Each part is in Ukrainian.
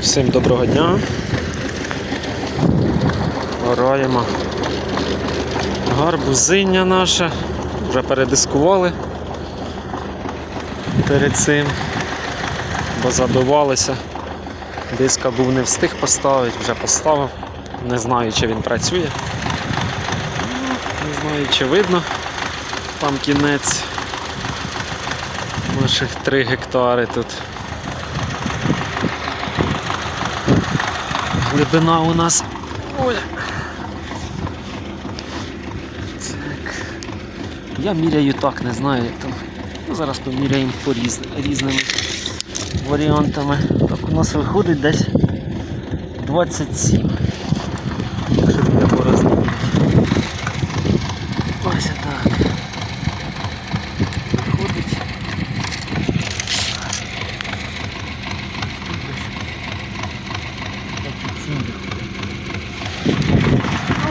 Всім доброго дня. Ораємо гарбузиння наше. Вже передискували перед цим, бо забивалися. Диска був не встиг поставити, вже поставив. Не знаю, чи він працює. Не знаю, чи видно. Там кінець наших 3 гектари тут. Глибина у нас. Ой. Так. Я міряю так, не знаю як там. Ну, зараз поміряємо по різ... різними варіантами. Так у нас виходить десь 27. Щоб я порознив. Ось так. Виходить. Ну,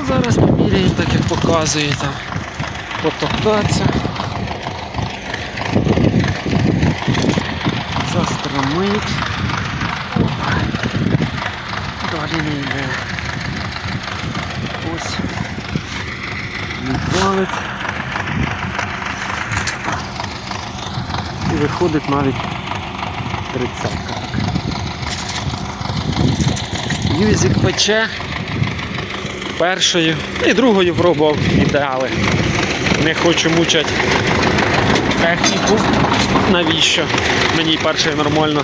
зараз поміряємо, так як показує там. Потоптатися. Застромить. Далі не йде. Ось. Відвалить. І виходить навіть тридцятка. Юзик пече першою і другою пробував ідеали. Не хочу мучати техніку. Навіщо? Мені першою нормально.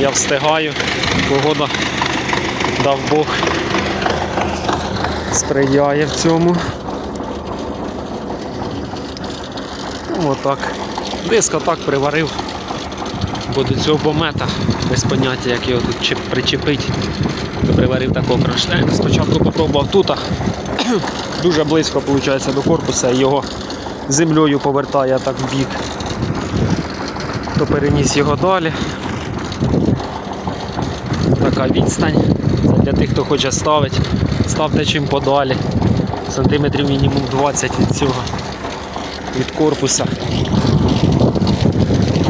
Я встигаю. Погода дав Бог сприяє в цьому. Ну, Отак. Диск отак приварив. Бо до цього бомета без поняття, як його тут причепить. Приварив такого кронштейна. Спочатку попробував тут. Дуже близько виходить до корпуса і його землею повертає так в бік. То переніс його далі. Така відстань. Це для тих, хто хоче ставити. Ставте чим подалі. Сантиметрів мінімум 20 від цього. Від корпуса.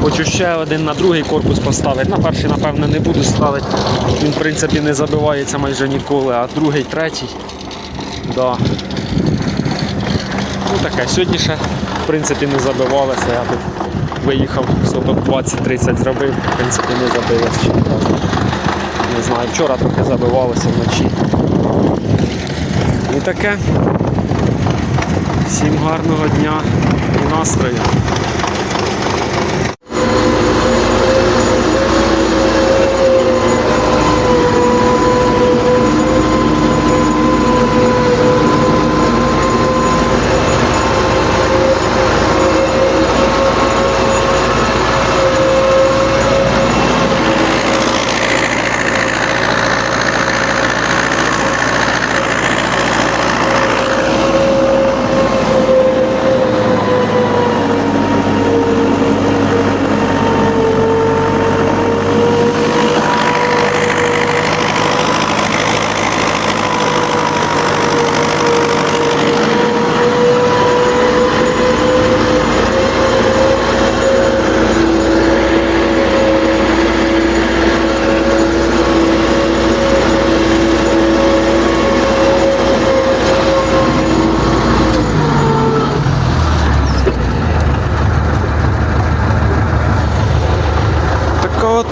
Хочу ще один на другий корпус поставити. На перший, напевно, не буду ставити. Він, в принципі, не забивається майже ніколи, а другий, третій. Да. Ну таке, сьогодні ще в принципі не забивалося. Я тут виїхав, соток 20-30 зробив, в принципі не забилося ще одразу. Не знаю, вчора трохи забивалося вночі. І таке. Всім гарного дня і настрою.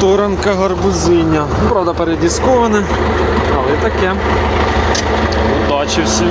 Така гарбузиня. Правда, передісковане, але таке. Удачі всім.